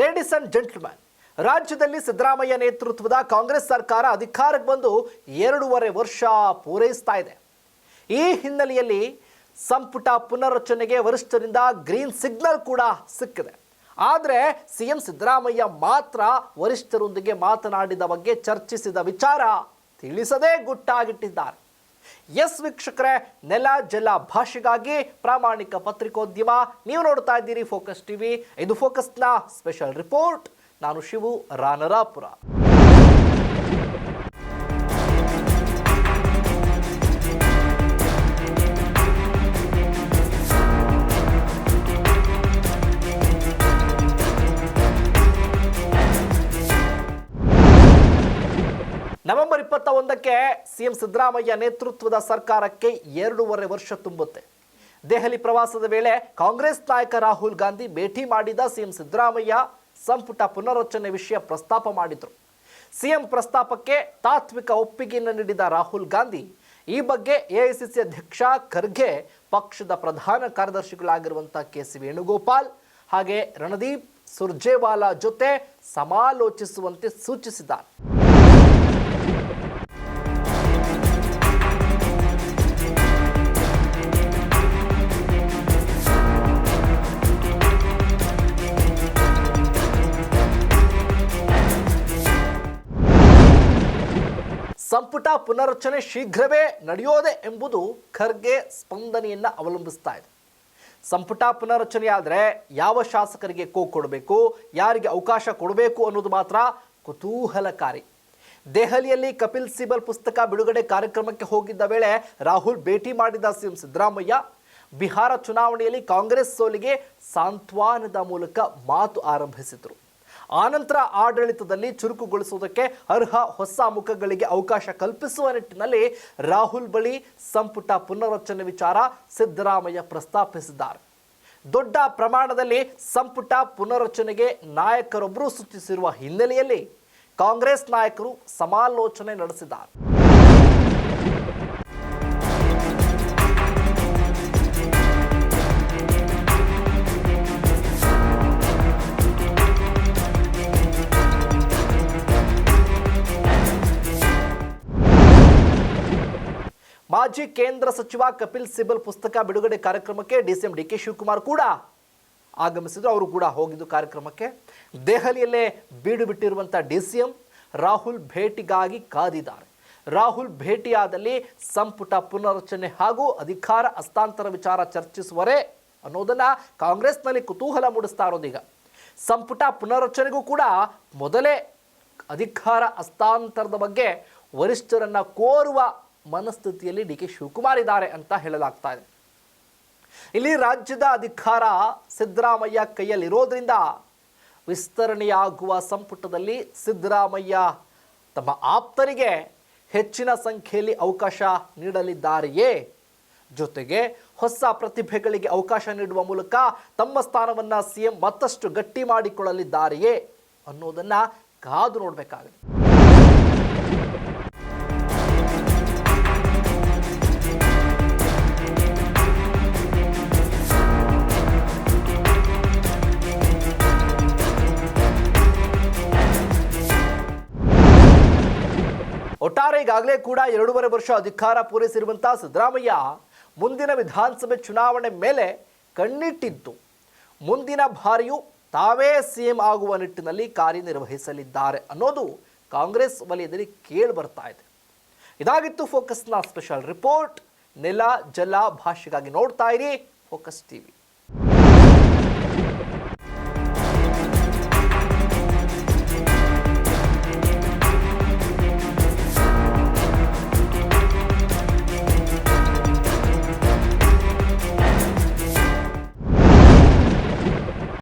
Ladies and gentleman ರಾಜ್ಯದಲ್ಲಿ ಸಿದ್ದರಾಮಯ್ಯ ನೇತೃತ್ವದ ಕಾಂಗ್ರೆಸ್ ಸರ್ಕಾರ ಅಧಿಕಾರಕ್ಕೆ ಬಂದು ಎರಡೂವರೆ ವರ್ಷ ಪೂರೈಸ್ತಾ ಇದೆ. ಈ ಹಿನ್ನೆಲೆಯಲ್ಲಿ ಸಂಪುಟ ಪುನರ್ರಚನೆಗೆ ವರಿಷ್ಠರಿಂದ ಗ್ರೀನ್ ಸಿಗ್ನಲ್ ಕೂಡ ಸಿಕ್ಕಿದೆ. ಆದರೆ ಸಿಎಂ ಸಿದ್ದರಾಮಯ್ಯ ಮಾತ್ರ ವರಿಷ್ಠರೊಂದಿಗೆ ಮಾತನಾಡಿದ ಬಗ್ಗೆ ಚರ್ಚಿಸಿದ ವಿಚಾರ ತಿಳಿಸದೇ ಗುಟ್ಟಾಗಿಟ್ಟಿದ್ದಾರೆ. ಎಸ್ ವೀಕ್ಷಕರೇ, ನೆಲ ಜಲ ಭಾಷೆಗಾಗಿ ಪ್ರಾಮಾಣಿಕ ಪತ್ರಿಕೋದ್ಯಮ. ನೀವು ನೋಡ್ತಾ ಇದ್ದೀರಿ ಫೋಕಸ್ ಟಿವಿ ಇದು ಫೋಕಸ್ನ ಸ್ಪೆಷಲ್ ರಿಪೋರ್ಟ್ ನಾನು ಶಿವು ರಾನರಾಪುರ. ನವೆಂಬರ್ ಇಪ್ಪತ್ತ ಒಂದಕ್ಕೆ ಸಿಎಂ ಸಿದ್ದರಾಮಯ್ಯ ನೇತೃತ್ವದ ಸರ್ಕಾರಕ್ಕೆ ಎರಡೂವರೆ ವರ್ಷ ತುಂಬುತ್ತೆ. ದೆಹಲಿ ಪ್ರವಾಸದ ವೇಳೆ ಕಾಂಗ್ರೆಸ್ ನಾಯಕ ರಾಹುಲ್ ಗಾಂಧಿ ಭೇಟಿ ಮಾಡಿದ ಸಿಎಂ ಸಿದ್ದರಾಮಯ್ಯ ಸಂಪುಟ ಪುನರ್ರಚನೆ ವಿಷಯ ಪ್ರಸ್ತಾಪ ಮಾಡಿದರು. ಸಿಎಂ ಪ್ರಸ್ತಾಪಕ್ಕೆ ತಾತ್ವಿಕ ಒಪ್ಪಿಗೆಯನ್ನು ನೀಡಿದ ರಾಹುಲ್ ಗಾಂಧಿ, ಈ ಬಗ್ಗೆ ಎಐಸಿಸಿ ಅಧ್ಯಕ್ಷ ಖರ್ಗೆ ಪಕ್ಷದ ಪ್ರಧಾನ ಕಾರ್ಯದರ್ಶಿಗಳಾಗಿರುವಂಥ ಕೆ ಸಿ ವೇಣುಗೋಪಾಲ್ ಹಾಗೆ ರಣದೀಪ್ ಸುರ್ಜೇವಾಲಾ ಜೊತೆ ಸಮಾಲೋಚಿಸುವಂತೆ ಸೂಚಿಸಿದ್ದಾರೆ. ಸಂಪುಟ ಪುನರ್ರಚನೆ ಶೀಘ್ರವೇ ನಡೆಯೋದೆ ಎಂಬುದು ಖರ್ಗೆ ಸ್ಪಂದನೆಯನ್ನು ಅವಲಂಬಿಸ್ತಾ ಇದೆ. ಸಂಪುಟ ಪುನರ್ರಚನೆಯಾದರೆ ಯಾವ ಶಾಸಕರಿಗೆ ಕೋ ಕೊಡಬೇಕು, ಯಾರಿಗೆ ಅವಕಾಶ ಕೊಡಬೇಕು ಅನ್ನೋದು ಮಾತ್ರ ಕುತೂಹಲಕಾರಿ. ದೆಹಲಿಯಲ್ಲಿ ಕಪಿಲ್ ಸಿಬಲ್ ಪುಸ್ತಕ ಬಿಡುಗಡೆ ಕಾರ್ಯಕ್ರಮಕ್ಕೆ ಹೋಗಿದ್ದ ವೇಳೆ ರಾಹುಲ್ ಭೇಟಿ ಮಾಡಿದ ಸಿಎಂ ಸಿದ್ದರಾಮಯ್ಯ, ಬಿಹಾರ ಚುನಾವಣೆಯಲ್ಲಿ ಕಾಂಗ್ರೆಸ್ ಸೋಲಿಗೆ ಸಾಂತ್ವಾನದ ಮೂಲಕ ಮಾತು ಆರಂಭಿಸಿದರು. ಆನಂತರ ಆಡಳಿತದಲ್ಲಿ ಚುರುಕುಗೊಳಿಸುವುದಕ್ಕೆ ಅರ್ಹ ಹೊಸ ಮುಖಗಳಿಗೆ ಅವಕಾಶ ಕಲ್ಪಿಸುವ ನಿಟ್ಟಿನಲ್ಲಿ ರಾಹುಲ್ ಬಳಿ ಸಂಪುಟ ಪುನರ್ರಚನೆ ವಿಚಾರ ಸಿದ್ದರಾಮಯ್ಯ ಪ್ರಸ್ತಾಪಿಸಿದ್ದಾರೆ. ದೊಡ್ಡ ಪ್ರಮಾಣದಲ್ಲಿ ಸಂಪುಟ ಪುನರ್ರಚನೆಗೆ ನಾಯಕರೊಬ್ಬರು ಸೂಚಿಸಿರುವ ಹಿನ್ನೆಲೆಯಲ್ಲಿ ಕಾಂಗ್ರೆಸ್ ನಾಯಕರು ಸಮಾಲೋಚನೆ ನಡೆಸಿದ್ದಾರೆ. ಮಾಜಿ ಕೇಂದ್ರ ಸಚಿವ ಕಪಿಲ್ ಸಿಬಲ್ ಪುಸ್ತಕ ಬಿಡುಗಡೆ ಕಾರ್ಯಕ್ರಮಕ್ಕೆ ಡಿಸಿಎಂ ಡಿ ಕೆ ಶಿವಕುಮಾರ್ ಕೂಡ ಆಗಮಿಸಿದ್ರು. ಅವರು ಕೂಡ ಹೋಗಿದ್ದು ಕಾರ್ಯಕ್ರಮಕ್ಕೆ. ದೆಹಲಿಯಲ್ಲೇ ಬೀಡು ಬಿಟ್ಟಿರುವಂಥ ಡಿ ಸಿ ಎಂ ರಾಹುಲ್ ಭೇಟಿಗಾಗಿ ಕಾದಿದ್ದಾರೆ. ರಾಹುಲ್ ಭೇಟಿಯಾದಲ್ಲಿ ಸಂಪುಟ ಪುನರ್ರಚನೆ ಹಾಗೂ ಅಧಿಕಾರ ಹಸ್ತಾಂತರ ವಿಚಾರ ಚರ್ಚಿಸುವರೇ ಅನ್ನೋದನ್ನ ಕಾಂಗ್ರೆಸ್ನಲ್ಲಿ ಕುತೂಹಲ ಮೂಡಿಸ್ತಾ ಇರೋದೀಗ ಸಂಪುಟ ಪುನರ್ರಚನೆಗೂ ಕೂಡ ಮೊದಲೇ ಅಧಿಕಾರ ಹಸ್ತಾಂತರದ ಬಗ್ಗೆ ವರಿಷ್ಠರನ್ನ ಕೋರುವ ಮನಸ್ಥಿತಿಯಲ್ಲಿ ಡಿ ಕೆ ಶಿವಕುಮಾರ್ ಇದ್ದಾರೆ ಅಂತ ಹೇಳಲಾಗ್ತಾ ಇದೆ. ಇಲ್ಲಿ ರಾಜ್ಯದ ಅಧಿಕಾರ ಸಿದ್ದರಾಮಯ್ಯ ಕೈಯಲ್ಲಿರೋದ್ರಿಂದ ವಿಸ್ತರಣೆಯಾಗುವ ಸಂಪುಟದಲ್ಲಿ ಸಿದ್ದರಾಮಯ್ಯ ತಮ್ಮ ಆಪ್ತರಿಗೆ ಹೆಚ್ಚಿನ ಸಂಖ್ಯೆಯಲ್ಲಿ ಅವಕಾಶ ನೀಡಲಿದ್ದಾರೆಯೇ? ಜೊತೆಗೆ ಹೊಸ ಪ್ರತಿಭೆಗಳಿಗೆ ಅವಕಾಶ ನೀಡುವ ಮೂಲಕ ತಮ್ಮ ಸ್ಥಾನವನ್ನ ಸಿಎಂ ಮತ್ತಷ್ಟು ಗಟ್ಟಿ ಮಾಡಿಕೊಳ್ಳಲಿದ್ದಾರೆಯೇ ಅನ್ನೋದನ್ನು ಕಾದು ನೋಡಬೇಕಾಗಿದೆ. ಒಟ್ಟಾರೆ ಈಗಾಗಲೇ ಕೂಡ ಎರಡೂವರೆ ವರ್ಷ ಅಧಿಕಾರ ಪೂರೈಸಿರುವಂತಹ ಸಿದ್ದರಾಮಯ್ಯ ಮುಂದಿನ ವಿಧಾನಸಭೆ ಚುನಾವಣೆ ಮೇಲೆ ಕಣ್ಣಿಟ್ಟಿದ್ದು. ಮುಂದಿನ ಬಾರಿಯೂ ತಾವೇ ಸಿಎಂ ಆಗುವ ನಿಟ್ಟಿನಲ್ಲಿ ಕಾರ್ಯನಿರ್ವಹಿಸಲಿದ್ದಾರೆ ಅನ್ನೋದು ಕಾಂಗ್ರೆಸ್ ವಲಯದಲ್ಲಿ ಕೇಳಿ ಬರ್ತಾ ಇದೆ. ಇದಾಗಿತ್ತು ಫೋಕಸ್ನ ಸ್ಪೆಷಲ್ ರಿಪೋರ್ಟ್. ನೆಲ, ಜಲ ಭಾಷೆಗಾಗಿ ನೋಡ್ತಾ ಇರಿ ಫೋಕಸ್ ಟಿವಿ.